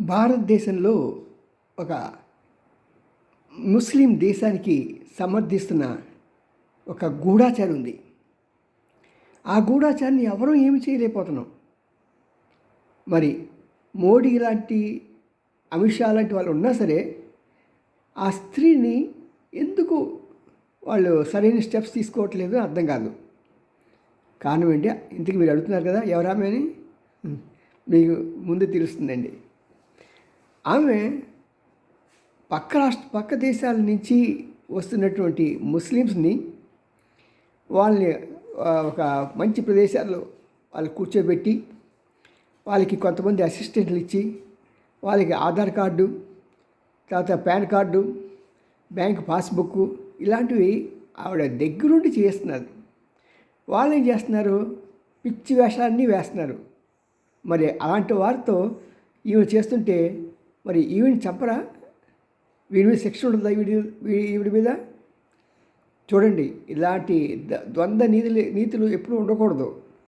భారతదేశంలో ఒక ముస్లిం దేశానికి సమర్థిస్తున్న ఒక గూఢాచారం ఉంది. ఆ గూఢాచారాన్ని ఎవరూ ఏమి చేయలేకపోతున్నాం. మరి మోడీ లాంటి అమిత్ షా లాంటి వాళ్ళు ఉన్నా సరే ఆ స్త్రీని ఎందుకు వాళ్ళు సరైన స్టెప్స్ తీసుకోవట్లేదు అర్థం కాదు. కారణం ఏంటి? ఇంతకు మీరు అడుగుతున్నారు కదా ఎవరామే అని? మీకు ముందు తెలుస్తుందండి. ఆమె పక్క రాష్ట్ర పక్క దేశాల నుంచి వస్తున్నటువంటి ముస్లిమ్స్ని వాళ్ళని ఒక మంచి ప్రదేశాల్లో వాళ్ళు కూర్చోబెట్టి వాళ్ళకి కొంతమంది అసిస్టెంట్లు ఇచ్చి వాళ్ళకి ఆధార్ కార్డు తర్వాత పాన్ కార్డు బ్యాంక్ పాస్బుక్ ఇలాంటివి ఆవిడ దగ్గరుండి చేస్తున్నారు. వాళ్ళు ఏం చేస్తున్నారు? పిచ్చి వేషాలన్నీ వేస్తున్నారు. మరి అలాంటి వారితో ఈమె చేస్తుంటే మరి ఈవిని చంపరా? వీడి మీద శిక్ష ఉంటుందా వీడి వీడి మీద? చూడండి ఇలాంటి ద్వంద్వ నీతులు నీతులు ఎప్పుడూ ఉండకూడదు.